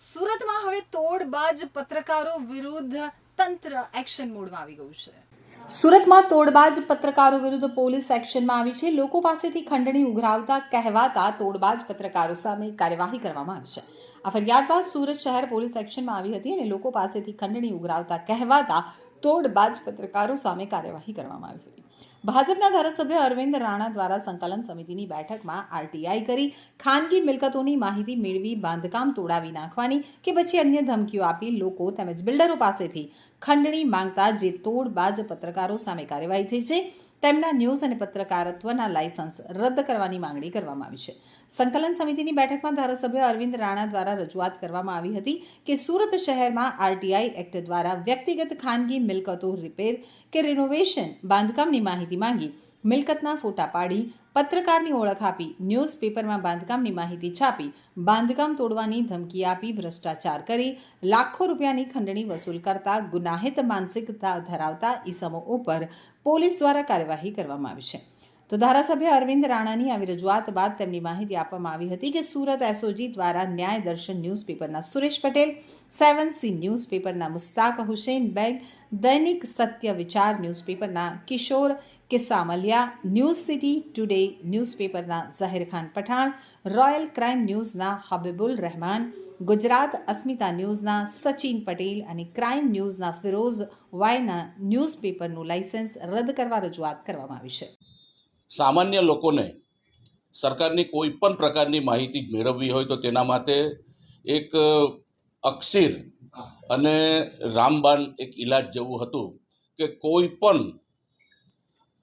સુરતમાં હવે તોડબાજ પત્રકારો વિરુદ્ધ તંત્ર એક્શન મોડમાં આવી ગયું છે. સુરતમાં તોડબાજ પત્રકારો વિરુદ્ધ પોલીસ એક્શનમાં આવી છે. લોકો પાસેથી ખંડણી ઉઘરાવતા, કહેવાતા તોડબાજ પત્રકારો સામે કાર્યવાહી કરવામાં આવી છે. આ ફરિયાદ બાદ સુરત શહેર પોલીસ એક્શનમાં આવી હતી અને લોકો પાસેથી ખંડણી ઉઘરાવતા, કહેવાતા તોડબાજ પત્રકારો સામે કાર્યવાહી કરવામાં આવી હતી. ભાજપના ધારાસભ્ય અરવિંદ રાણા દ્વારા સંકલન સમિતિની બેઠકમાં આરટીઆઈ કરી ખાનગી મિલકતોની માહિતી મેળવી, બાંધકામ તોડાવી નાખવાની કે પછી અન્ય ધમકીઓ આપી લોકો તેમજ બિલ્ડરો પાસેથી ખંડણી માંગતા જે તોડબાજ પત્રકારો સામે કાર્યવાહી થઈ છે. તેમના ન્યૂઝ અને પત્રકારત્વના લાયસન્સ રદ કરવાની માંગણી કરવામાં આવી છે. સંકલન સમિતિની બેઠકમાં ધારાસભ્ય અરવિંદ રાણા દ્વારા રજૂઆત કરવામાં આવી હતી કે સુરત શહેરમાં આરટીઆઈ એક્ટ દ્વારા વ્યક્તિગત ખાનગી મિલકતો રિપેર કે રિનોવેશન બાંધકામની માહિતી માંગી મિલકતના ફોટા પાડી, પત્રકારની ઓળખ આપી, ન્યૂઝપેપરમાં બાંધકામની માહિતી છાપી, બાંધકામ તોડવાની ધમકી આપી, ભ્રષ્ટાચાર કરી, લાખો રૂપિયાની ખંડણી વસૂલ કરતા ગુનાહિત માનસિકતા ધરાવતા ઈસમો ઉપર પોલીસ દ્વારા કાર્યવાહી કરવામાં આવી છે. તો ધારાસભ્ય અરવિંદ રાણાની આવી રજૂઆત બાદ તેમની માહિતી આપવામાં આવી હતી કે સુરત એસઓજી દ્વારા ન્યાય દર્શન ન્યૂઝપેપરના સુરેશ પટેલ, સેવન સી ન્યૂઝપેપરના Mushtaq Hussain bag, Dainik Satya Vichar ન્યૂઝપેપરના Kishor Kissamaliya news city today ન્યૂઝપેપરના Zaheer Pathan, royal crime ન્યૂઝના હબીબુલ રહેમાન, ગુજરાત અસ્મિતા ન્યૂઝના સચિન પટેલ અને ક્રાઇમ ન્યૂઝના ફિરોઝ વાયના ન્યૂઝપેપરનું લાયસન્સ રદ કરવા રજૂઆત કરવામાં આવી છે. સામાન્ય લોકોને સરકારની કોઈ પણ પ્રકારની માહિતી મેળવવી હોય તો તેના માટે એક અક્ષીર અને રામબાન એક ઈલાજ જેવું હતું કે કોઈ પણ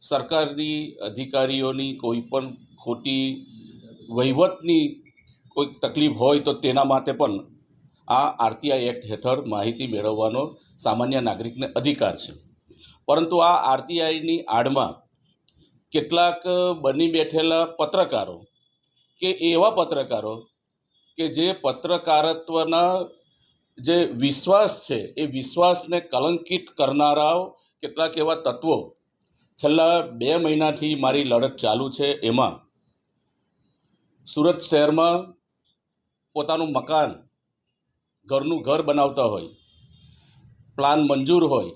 સરકારની અધિકારીઓની કોઈ પણ ખોટી વહીવટની કોઈ તકલીફ હોય તો તેના માટે પણ આ આરટીઆઈ એક્ટ હેઠળ માહિતી મેળવવાનો સામાન્ય નાગરિકને અધિકાર છે. પરંતુ આ આરટીઆઈની આડમાં કેટલાક બની બેઠેલા પત્રકારો કે એવા પત્રકારો કે જે પત્રકારત્વના જે વિશ્વાસ છે, એ વિશ્વાસને કલંકિત કરનારાઓ, કેટલાક એવા તત્વો છેલ્લા બે મહિનાથી મારી લડત ચાલુ છે એમાં. સુરત શહેરમાં પોતાનું મકાન ઘરનું ઘર બનાવતા હોય, પ્લાન મંજૂર હોય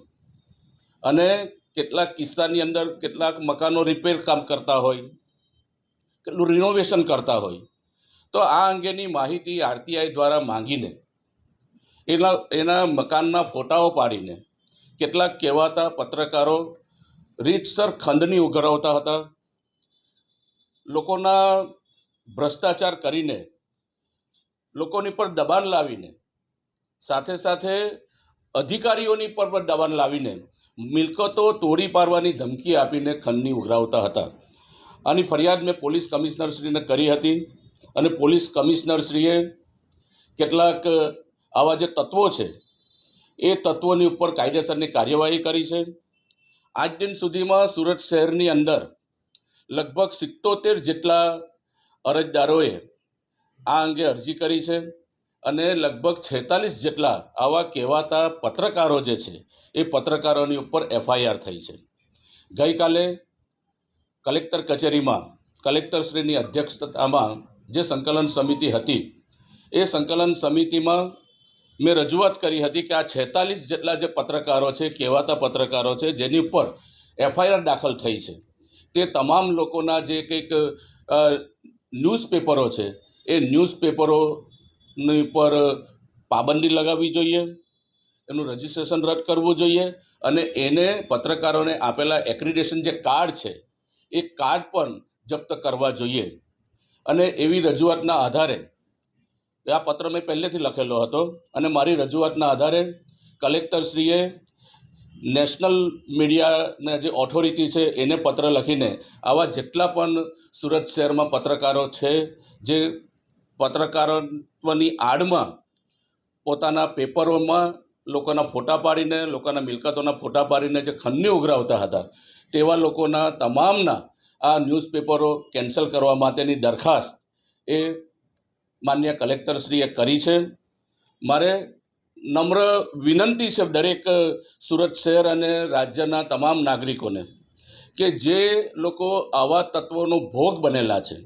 અને કેટલાક કિસ્સાની અંદર કેટલાક મકાનો રિપેર કામ કરતા હોય, કેટલું રિનોવેશન કરતા હોય. તો આ અંગેની માહિતી આરટીઆઈ દ્વારા માંગીને, એના એના મકાનના ફોટાઓ પાડીને કેટલાક કહેવાતા પત્રકારો રીતસર ખંડની ઉઘરાવતા હતા. લોકોના ભ્રષ્ટાચાર કરીને, લોકોની પર દબાણ લાવીને, સાથે સાથે અધિકારીઓની પર પણ દબાણ લાવીને મિલકતો તોડી પાડવાની ધમકી આપીને ખંડની ઉઘરાવતા હતા. આની ફરિયાદ મેં પોલીસ કમિશનરશ્રીને કરી હતી અને પોલીસ કમિશનરશ્રીએ કેટલાક આવા જે તત્વો છે, એ તત્વોની ઉપર કાયદેસરની કાર્યવાહી કરી છે. આજ દિન સુધીમાં સુરત શહેરની અંદર લગભગ સિત્તોતેર જેટલા અરજદારોએ આ અંગે અરજી કરી છે. અને લગભગ છેતાલીસ જેટલા આવા કહેવાતા પત્રકારો જે છે, એ પત્રકારોની ઉપર એફઆઈઆર થઈ છે. ગઈકાલે કલેક્ટર કચેરીમાં કલેક્ટરશ્રીની અધ્યક્ષતામાં જે સંકલન સમિતિ હતી, એ સંકલન સમિતિમાં મેં રજૂઆત કરી હતી કે આ છેતાલીસ જેટલા જે પત્રકારો છે, કહેવાતા પત્રકારો છે, જેની ઉપર એફઆઈઆર દાખલ થઈ છે, તે તમામ લોકોના જે કંઈક ન્યૂઝપેપરો છે, એ ન્યૂઝપેપરોની ઉપર પાબંદી લગાવવી જોઈએ, એનું રજિસ્ટ્રેશન રદ કરવું જોઈએ, અને એને પત્રકારોને આપેલા એક્રિડેશન જે કાર્ડ છે, એ કાર્ડ પણ જપ્ત કરવા જોઈએ. અને એવી રજૂઆતના આધારે, આ પત્ર મેં પહેલેથી લખેલો હતો, અને મારી રજૂઆતના આધારે કલેક્ટરશ્રીએ નેશનલ મીડિયાના જે ઓથોરિટી છે, એને પત્ર લખીને આવા જેટલા પણ સુરત શહેરમાં પત્રકારો છે, જે પત્રકારત્વની આડમાં પોતાના પેપરોમાં લોકોના ફોટા પાડીને, લોકોના મિલકતોના ફોટા પાડીને જે ખંડની ઉઘરાવતા હતા, તેવા લોકોના તમામના આ ન્યૂઝપેપરો કેન્સલ કરવા માટેની દરખાસ્ત એ માન્ય કલેક્ટરશ્રીએ કરી છે. મારે નમ્ર વિનંતી છે દરેક સુરત શહેર અને રાજ્યના તમામ નાગરિકોને કે જે લોકો આવા તત્વોનો ભોગ બનેલા છે.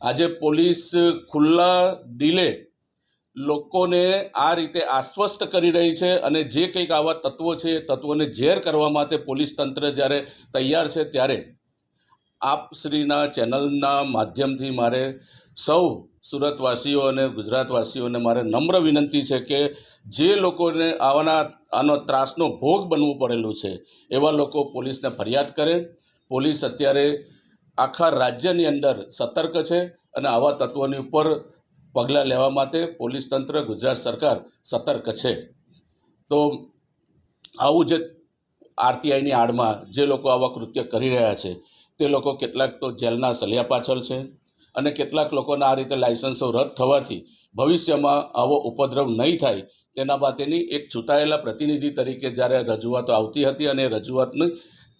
આજે પોલીસ ખુલ્લા દિલે લોકોને આ રીતે આશ્વસ્ત કરી રહી છે અને જે કંઈક આવા તત્વો છે એ તત્વોને ઝેર કરવા માટે પોલીસ તંત્ર જ્યારે તૈયાર છે ત્યારે આપશ્રીના ચેનલના માધ્યમથી મારે સૌ સુરતવાસીઓ અને ગુજરાતવાસીઓને મારે નમ્ર વિનંતી છે કે જે લોકોને આવાના આનો ત્રાસનો ભોગ બનવું પડેલું છે, એવા લોકો પોલીસને ફરિયાદ કરે. પોલીસ અત્યારે આખા રાજ્યની અંદર સતર્ક છે અને આવા તત્વોની ઉપર પગલાં લેવા માટે પોલીસ તંત્ર, ગુજરાત સરકાર સતર્ક છે. તો આવું જે આરટીઆઈની આડમાં જે લોકો આવા કૃત્ય કરી રહ્યા છે, તે લોકો કેટલાક તો જેલના સલિયા પાછળ છે અને કેટલાક લોકોના આ રીતે લાયસન્સો રદ થવાથી ભવિષ્યમાં આવો ઉપદ્રવ નહીં થાય, તેના માટેની એક ચૂંટાયેલા પ્રતિનિધિ તરીકે જ્યારે રજૂઆતો આવતી હતી અને રજૂઆતની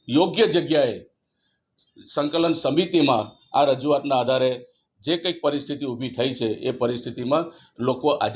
યોગ્ય જગ્યાએ સંકલન સમિતિમાં આ રજૂઆતના આધારે જે કંઈક પરિસ્થિતિ ઊભી થઈ છે એ પરિસ્થિતિમાં લોકો આજે